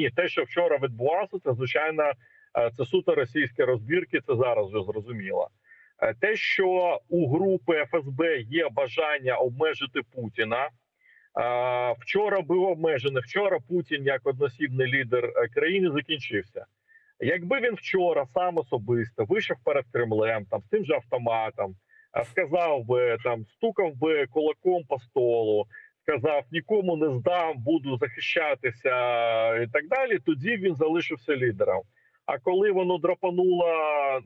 Ні, те, що вчора відбувалося, це звичайно е, це суто російські розбірки. Це зараз вже зрозуміло. Е, Те, що у групи ФСБ є бажання обмежити Путіна. е, Вчора був обмежений. Вчора Путін, як односібний лідер країни, закінчився. Якби він вчора сам особисто вийшов перед Кремлем, там з тим же автоматом, сказав би там, стукав би кулаком по столу, сказав нікому не здам, буду захищатися і так далі. Тоді він залишився лідером. А коли воно драпануло,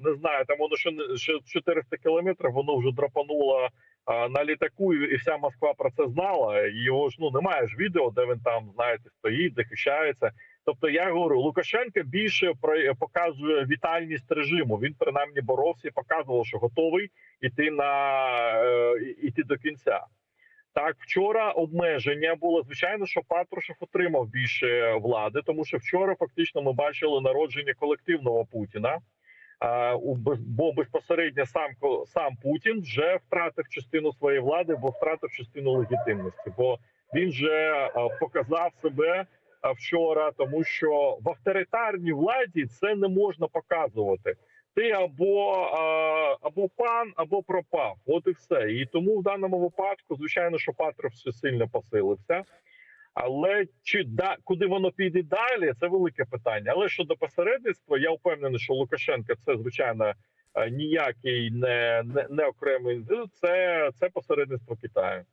не знаю, там воно ще ще 400 кілометрів, воно вже драпануло а, на літаку, і вся Москва про це знала. Його ж ну немає ж відео, де він там знаєте стоїть, захищається. Тобто я говорю, Лукашенко більше показує вітальність режиму. Він принаймні боровся і показував, що готовий іти на е, іти до кінця. Так, вчора обмеження було звичайно, що Патрушев отримав більше влади, тому що вчора фактично ми бачили народження колективного Путіна. Бо безпосередньо сам сам Путін вже втратив частину своєї влади, бо втратив частину легітимності. Бо він же показав себе вчора, тому що в авторитарній владі це не можна показувати. Ти або або пан, або пропав. От і все. І тому в даному випадку, звичайно, що Патров все сильно посилився. Але чи да куди воно піде далі? Це велике питання. Але щодо посередництва, я впевнений, що Лукашенко це звичайно е, ніякий не, не, не окремий це, це посередництво Китаю.